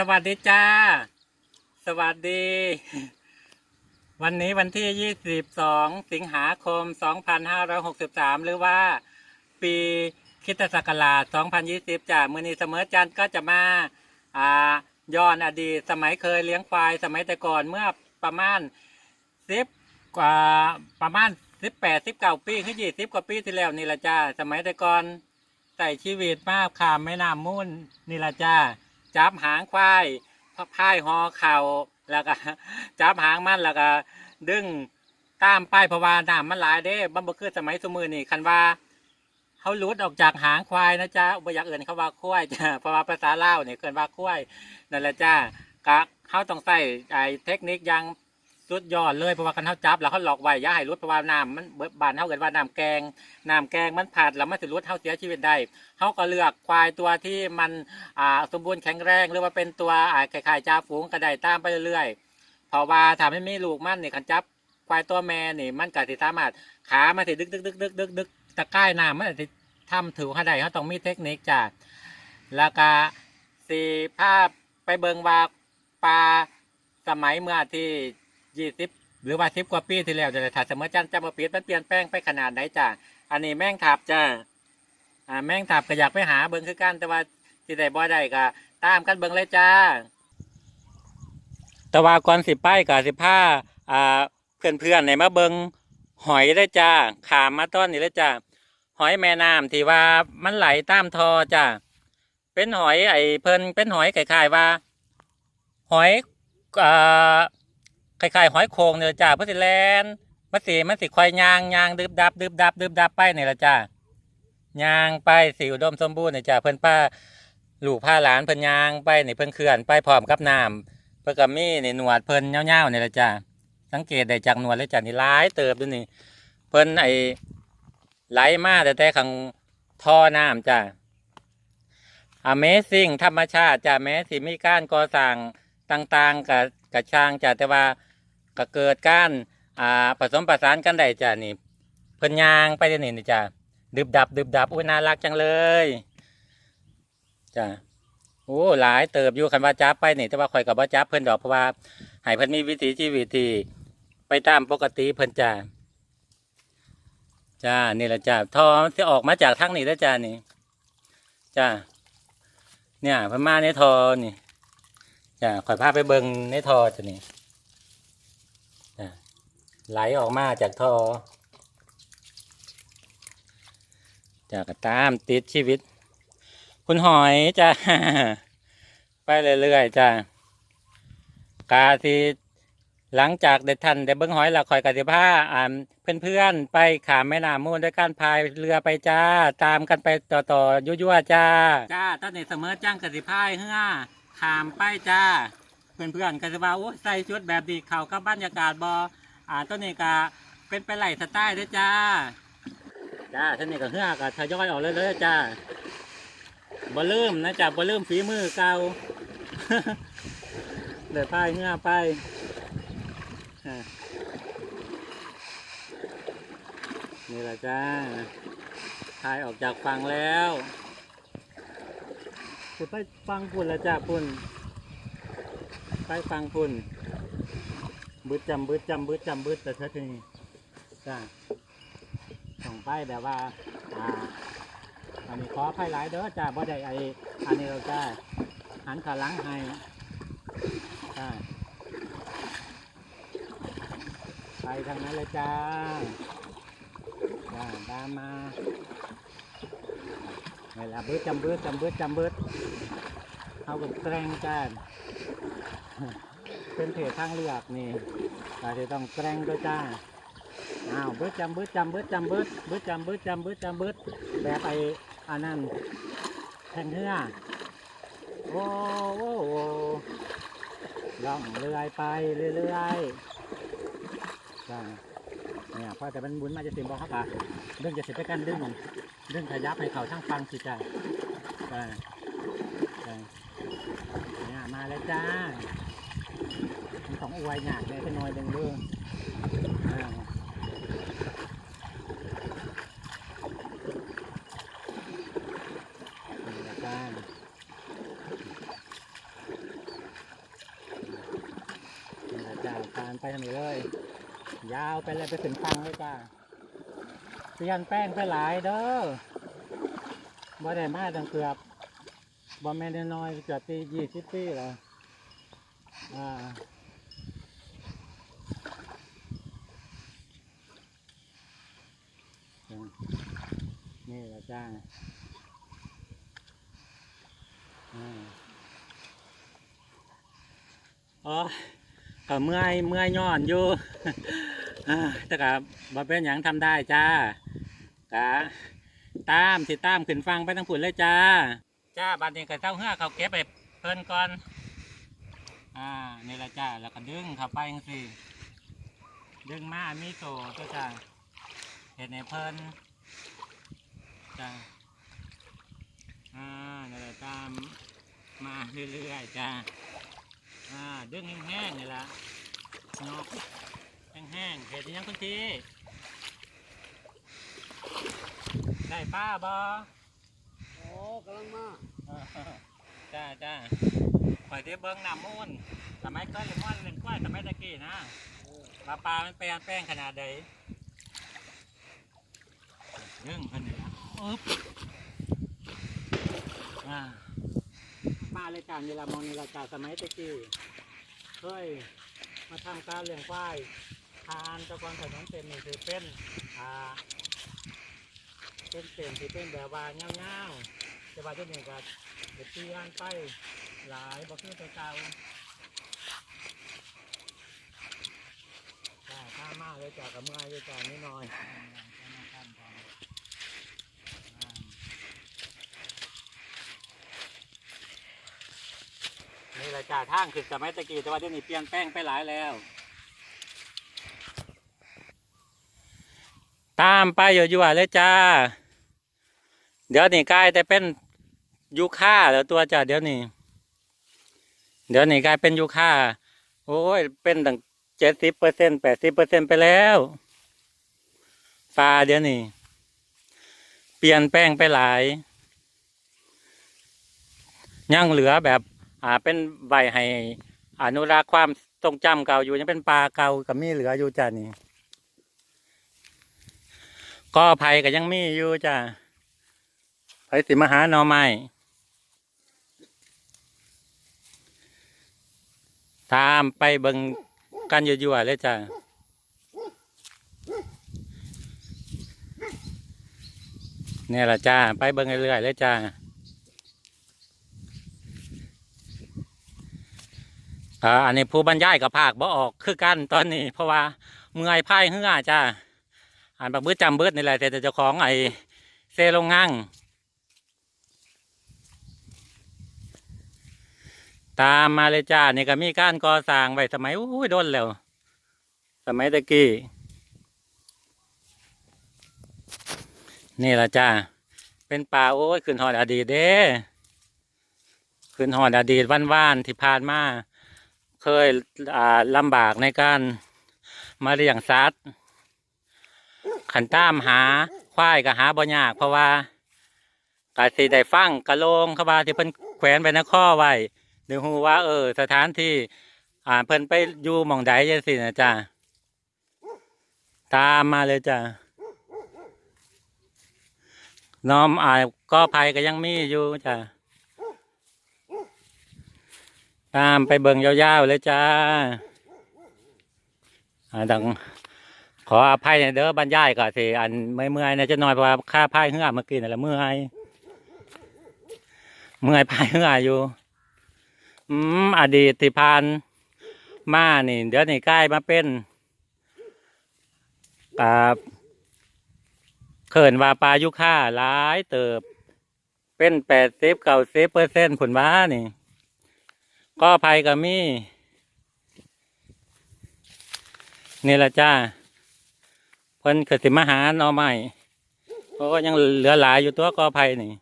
สวัสดีจ้า สวัสดี วันนี้วันที่ 22 สิงหาคม 2563 หรือว่า ปีคิตศักราช 2020จ้ามือนี้เสมอจันก็จะมาอ่าย้อนอดีตสมัยเคยเลี้ยงควาย สมัยแต่ก่อนเมื่อประมาณสิบกว่าประมาณสิบแปดสิบเก้าปีขึ้นยี่สิบกว่าปีที่แล้วนี่ละจ้า สมัยแต่ก่อนใส่ชีวิตมากขามแม่น้ำมุ่นนี่ละจ้า จับหางควายพายหอเข่าแล้วก็จับหางมันแล้วก็ดึงตามป้ายพวาน้ำมันหลายเด้บัมบคือสมัยสมือนี่คันว่าเขาลุดออกจากหางควายนะจ๊ะบ่อยากเอื่นเขาว่าควายจ้ะเพราะว่าภาษาเลาเนี่ยเกินว่าควายนั่นแหละจ้ากะเขาต้องใส่ไอ้เทคนิคอยัง สุดยอดเลยเพราะว่าคันเขาจับแล้วเขาหลอกไว้อย่าให้รุดเพราะว่าน้ำมันเบิดบานเขาเกิดว่าน้ำแกงน้ำแกงมันผัดแล้วมันสิรุดเขาเสียชีวิตได้เขาก็เลือกควายตัวที่มันอ่าสมบูรณ์แข็งแรงหรือว่าเป็นตัวอ่าไข่ๆจ่าฝูงกระไดตามไปเรื่อยๆเพราะว่าถ้าไม่มีลูกมันนี่คันจับควายตัวแม่นี่มันก็สิสามารถขามันสิดึกดึกดึกดึกดึกดึกตะใกร้น้ำมันสิทำถือเขาได้เขาต้องมีเทคนิคจ้ะแล้วก็สีภาพไปเบิงว่าปลาสมัยเมื่อที่ ยี่สิบหรือว่าสิบกว่าปีที่แล้วจะถ้าสมมติจันจะมาเปลี่ยนมันเปลี่ยนแปลงไปขนาดไหนจ้ะอันนี้แม่งทับจ้ะอ่าแม่งทับก็อยากไปหาเบิ้งคือกันแต่ว่าที่ได้บ่ได้ก็ตามกันเบิ่งเลยจ้า แต่ว่าก่อนสิไปก็สิพาอ่าเพื่อนๆในมาเบิ่งหอยได้จ้าขามมาต้อนนี่เลยจ้าหอยแม่น้ำที่ว่ามันไหลตามทอจ้าเป็นหอยไอ้เพิ่นเป็นหอยคล้ายๆว่า หอยอ่า คล้ายๆหอยโขงเนี่ยจ้าเพื่อสิแลนมันสิมันสิควายยางยางดึบดับดึบดับดึบดับไปเนี่แหละจ้ายางไปสิอุดมสมบูรณ์เนี่ยจ้ะเพิ่นป้าลูกพาหลานเพิ่นยางไปเนี่ยเพิ่นเคลื่อนไปพร้อมกับน้ำเพิ่นก็มีนี่หนวดเพิ่นยาวๆนี่แหละจ้ะสังเกตได้จากหนวดเลยจ้ะนี่หลายเติบด้วยนี่เพิ่นไอไหลมาแต่แต่ข้างท่อน้ำจ้ะ Amazing ธรรมชาติจ้ะแม้สิมีการก่อสร้างต่างๆกับกับช่างจ้ะแต่ว่า ก็เกิดการอ่าผสมประสานกันได้จ้ะนี่เพิ่นยางไปเดี๋ยวนี่นี่จ้ะดึบดับดึบดับอุ้ยน่ารักจังเลยจ้ะโอ้หลายเติบอยู่คันว่าจับไปนี่แต่ว่าข่อยกับว่าจับเพิ่นดอกเพราะว่าให้เพิ่นมีวิถีชีวิตที่ไปตามปกติเพิ่นจ้าจ้านี่แหละจ้าทอมันจะออกมาจากทางนี้แล้วจ้านี่จ้าเนี่ยพิ่าในทอนี่จ้าข่อยพาไปเบิ่งในทอจ้ะนี่ ไหลออกมาจากท่อจากก็ตามติดชีวิต คุณหอยจ้าไปเรื่อยๆจ้ากาที่หลังจากได้ทันได้เบิ้งหอยและคอยกติผ้าอ่านเพื่อนๆ ไปขามแม่น้ำมูลด้วยการพายเรือไปจ้า ตามกันไปต่อๆยั่วๆจ้า จ้าตอนนี้เสมอจ้างกติพาเฮือขามไปจ้า เพื่อนๆกติว่าโอ้ใส่ชุดแบบดีเข่ากับบรรยากาศบอ อ่าต้นนี้ก็เป็นไปไหลสไตล์ด้วยจ้า จ้าท่านนี่ก็เฮือกก็ทยอยออกเลยเลยๆจ้าบ่ลืมนะจ้าบ่ลืมฝีมือเก่าเดี๋ยวพายเฮือไปนี่แหละจ้าพายออกจากฝังแล้วไปฟังพุ่นล้วจ้าพุ่นไปฟังพุ่น บึดจำบึดจำบึดจำบึดแต่เธอทีนี้จ้าส่งไปแบบว่าอ่าอันนี้ขอไฟหลายเด้อจ้าบ่ได้ไออันนี้เราจ้าหันขาหลังให้จ้าไปทางนั้นเลยจ้าจ้าตามมาเวลาเบิดจำเบิดจำเบิดจำเบิดเอากับแกล้งกันเป็นเพจทางเลือกนี่ เราจะต้องแกล้งด้วยจ้าอ้าวเบิดจำเบิดจำเบิดจำเบิดเบิดจำเบิดจำเบิดจำเบิดแบบไอ้อันนั้นแทงเหือโอ้โหโอ้ล่องเรื่อยไปเรื่อยๆจ้าเนี่ยพอแต่มันหมุนมาจะเติมบอกเขาปะเรื่องจะเสร็จไปกันดึงดึงขยับให้เขาช่างฟังสิจ้าจ้าจ้าเนี่ยมาแล้วจ้า สองอวายหนาดเลยไปน้อยเดิงเด้อไปทางนี้เลย ยาวไปเลยไปถึงฟังเลยจ้าเปลี่ยนแป้งไปหลายเด้อบ่ได้มาตั้งเกือบบ่แม่นน้อยเกือบปียี่สิบปีแล้วอ่า นี่แหละจ้าอ๋อก็เมื่อยเมื่อยย้อนอยู่แต่ก็บ่เป็นหยังทำได้จ้ากะตามสิตามขึ้นฟังไปทั้งผุนเลยจ้า จ้าบัดนี้ก็เจ้าเหือเขาเก็บไปเพิ่นก่อน อ่านี่ละจ้าแล้วก็ดึงเข้าไปจังซี่ดึงมามีโตตัวจ้า เห็นในเพิ่นจ้าอ่านี่ละตามมาเรื่อยๆจ้าอ่าดึงแห้งๆนี่ละนอกแห้งๆเห็ดอิหยังคุณทีได้ป้าบอโอ้กำลังมาจ้าจ้าข่อยได้เบิ้งน้ำมูนสมัยก้อนเลมอนเล่นกล้วยสมัยตะกี้นะปลาปลามันแปลงแป้งขนาดใด ดึงเพิ่นนี่ละอึ๊บอ่ามาเลยการเวลามองในรายการสมัยตะกี้เคยมาทำการเลี้ยงควายทานตะกอนถนนเต็มนี่คือเป็นอ่าเป็นเต็มที่เป็นแบบว่าเงาๆแต่ว่าที่นี่ก็เด็กที่งานไปหลายบ่คือแต่เก่าใช่ข้ามากเลยจากกับเมื่อยเลยจากนิดหน่อย นี่แหละจ่าทางคือสมัยตะกี้แต่ว่าเดี๋ยวนี้เปลี่ยนแป้งไปหลายแล้ว ตามไปอยู่อยู่ๆเลยจ้า เดี๋ยวนี้กลายแต่เป็นยูค่าแล้วตัวจ้าเดี๋ยวนี้ เดี๋ยวนี้กลายเป็นยูค่าโอ้ยเป็นตั้งเจ็ดสิบเปอร์เซ็นแปดสิบเปอร์เซ็นไปแล้วปลาเดี๋ยวนี้เปลี่ยนแป้งไปหลาย ยังเหลือแบบ อ่าเป็นใบให้อนุรักษ์ความทรงจำเก่าอยู่ยังเป็นปลาเก่ากับมีเหลืออยู่จ้านี่ก็ไผ่ก็ยังมีอยู่จ้ะไผ่สิมาหาหน่อไม้ตามไปเบิ่งกันยั่วๆเลยจ้ะเนี่ยละจ้า ไปเบิ่งเรื่อยๆเลยจ้า อ่าอันนี้ผู้บรรยายกับภาคบ่ออกคือกันตอนนี้ เพราะว่าเมื่อยพายเหือจ้าอ่านบักบืดจำเบิดนี่แหละแต่เจ้าของไอ้เซลงงั่งตามมาเลยจ้านี่ก็มีการก่อสร้างไว้สมัยโอ้ยโดนแล้ว สมัยตะกี้นี่ละจ้าเป็นป่าโอ้ยขึ้นหอดอดีตเด้ขึ้นหอดอดีตว่านๆที่ผ่านมา เคยอ่าลำบากในการมาเลี้ยงสัตว์ขันตามหาควายก็หาบ่ยาก เพราะว่ากาสิได้ฟังกระโลงเขาว่าที่เพิ่นแขวนไปในข้อไว้เดี๋ยวฮู้ว่า เออ สถานที่ อ่าเพิ่นไปอยู่หม่องใดจังซี่นะจ้ะตามมาเลยจ้ะน้อมอ่าก็ภัยก็ยังมีอยู่จ้ะ ตามไปเบิ่งยาวๆเลยจ้าดังขออภัยในเด้อบรรยายก่อนสิอันไม่เมื่อยๆนะจะน้อยเพราะว่าค่าพายเหือเมื่อกี้นั่นแหละเมื่อยเมื่อยพายเหืออยู่ อืมอดีตที่ผ่านมานี่ เดี๋ยวนี่ใกล้มาเป็นปลาเขินว่าปลายุค่าหลายเติบ เป็นแปดสิบเก้าสิบเปอร์เซ็นต์ผลว่านี่ ก็ภัยก็มีนี่ละจ้าเพิ่นก็สิมาหาหน่อไม้เพราะว่ายังเหลือหลายอยู่ตัวกอไผ่นี่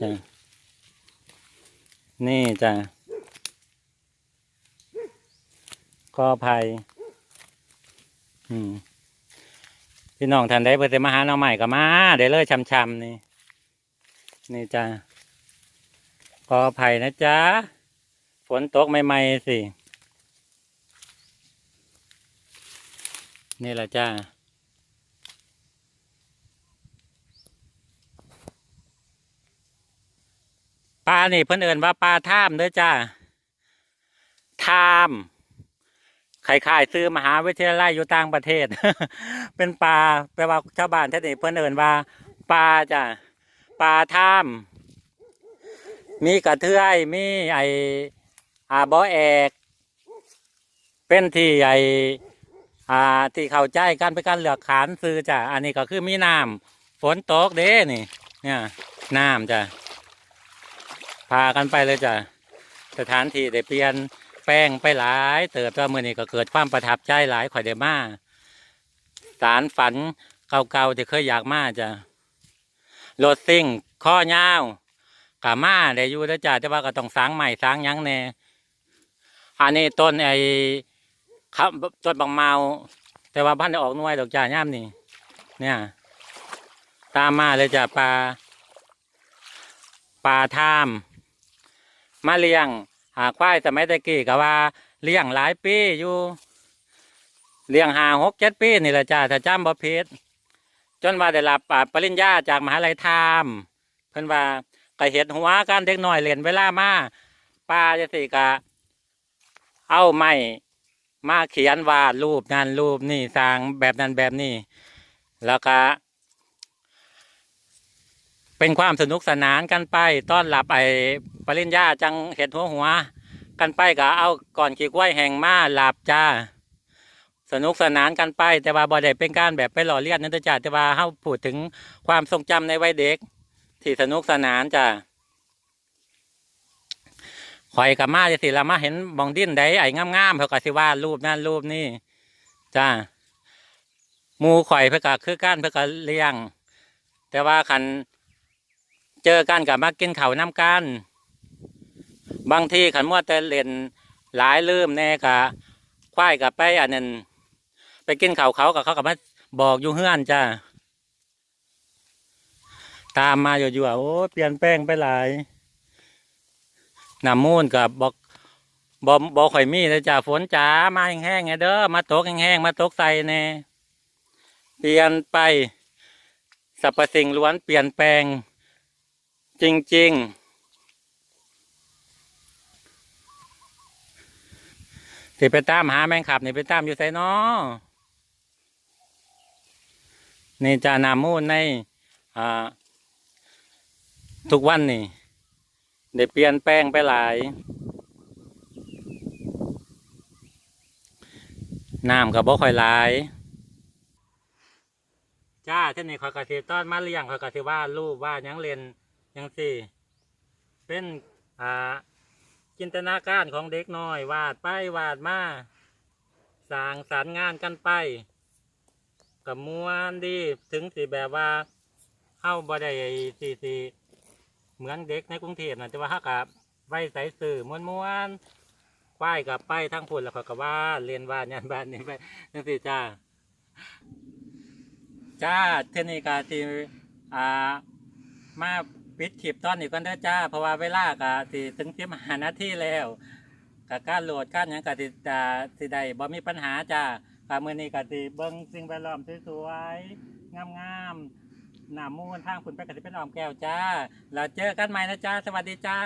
จ้ะนี่จ้ะกอไผ่อืมพี่น้องท่านใดเพิ่นสิมาหาหน่อไม้ก็มาได้เลยช่ำๆนี่นี่จ้ะ ขออภัยนะจ๊ะ ฝนตกใหม่ๆสิ นี่แหละจ้าปลานี่เพื่อนเอินว่าปลาท่ามเด้อจ้าท่ามขายขาซื้อมหาวิทยาลัยอยู่ต่างประเทศ เป็นปลาแปลว่าชาวบ้านท่านนี่เพื่อนเอินว่าปลาจ้าปลาท่าม มีกระเทือยมีไออาบอแอก เป็นที่ไออ่าที่เข้าใจกันเป็นการเหลือกขานซื้อจ้ะอันนี้ก็คือมีน้ำฝนตกเด้นี่ เนี่ยน้ำจ้ะพากันไปเลยจ้ะสถานที่ได้เปลี่ยนแป้งไปหลาย เติบตัวมือนี้ก็เกิดความประทับใจหลายข่อยได้มาสารฝันเก่าๆที่เคยอยากมาจ้ะรถซิ่งข้อยาว กามาได้อยู่แล้วจ้าแต่ว่าก็ต้องสร้างใหม่สร้างยังแน่อันนี้ต้นไอ้ครับต้นบางเมา แต่ว่าพันธุ์ได้ออกน่วยดอกจ้าย่ามนี่เนี่ย ตามมาเลยจ้าปลาปลาท่ามมาเลี้ยง หาควายสมัยตะกี้ก็ว่าเลี้ยงหลายปีอยู่เลี้ยงหาหกเจ็ดปีนี่แหละจ้าถ้าจำบ่ผิดจนว่าได้รับอ่าปริญญาจากมหาลัยธรรมเพิ่นว่า ก็เห็ดหัวกันเด็กน้อยเล่นเวลามาป้าจะสิกะเอาไม้มาเขียนวาดรูปนั่นรูปนี่สร้างแบบนั้นแบบนี้ แล้วก็เป็นความสนุกสนานกันไปต้อนรับไอ้ปริญญาจังเห็ดหัวหัว กันไปก็เอาก่อนขี้กล้วยแห่งมาหลับจ้า สนุกสนานกันไป แต่ว่าบ่ได้เป็นการแบบไปหล่อเลียนนั่นจ้าแต่ว่าเฮาพูดถึงความทรงจำในวัยเด็ก ที่สนุกสนานจ้ะข่อยกับมาจะสิละมาเห็นบองดิ้นได้ไอ้งามๆเขาก็สิวาดรูปนั่นรูปนี่จ้ามูข่อยเพื่อกคือก้านเพื่อกเลี้ยง แต่ว่าคันเจอกันกับมากินเขาน้ำกันบางทีขันมัวแต่เล่นหลายลืมแน่กะควายกับไปอันนั้นไปกินเข่าเขากับเขากับมาบอกอยู่เฮือนจ้า ตามมาอยู่ๆอะโอ้เปลี่ยนแปลงไปหลายน้ำมูนกับบอกบอบอกข่อยมีเลยจ้าฝนจ้ามาแห้งๆไงเด้อมาตกแห้งๆมาตกใส่แน่เปลี่ยนไปสรรพสิ่งล้วนเปลี่ยนแปลง จริงๆสิไปตามหาแมงขับนี่ไปตามอยู่ไสนอนี่จ้าน้ำมูนในอ่า ทุกวันนี่ได้เปลี่ยนแปลงไปหลายน้ำก็บ่ค่อยหลายจ้าเช่นนี้ขอยกสิต้อนมาเลี้ยงขอยกสิว่ารูปว่ายังเรียนยังสี่ เป็นอ่าจินตนาการของเด็กน้อยวาดไปวาดมาสร้างสรรงานกันไปกับมวนดีถึงสิแบบว่าเข้าบ่ได้สิสิ เหมือนเด็กในกรุงเทพนะแต่ว่าเขากับไว้ใส่สื่อม้วนม้วนควายกับไปทั้งพุ่นแล้วเขาก็ว่าเรียนบ้านยันบ้านนี้ไปนั่นสิจ้าจ้าเทนี่กาทีอ่ามาปิดคลิปตอนนี้ก่อนเด้อจ้า เพราะว่าเวลากะสิถึงสิมาหานาที่แล้วกับการโหลดการยังกะสิจะสิได้บ่มีปัญหาจ้ากะมื้อนี้กะสิเบิ่งสิ่งแวดล้อมสวยๆงามๆ น้ามูนทางคุณไปกสิเป็นออมแก้วจ้า เราเจอกันใหม่นะจ้า สวัสดีจ้า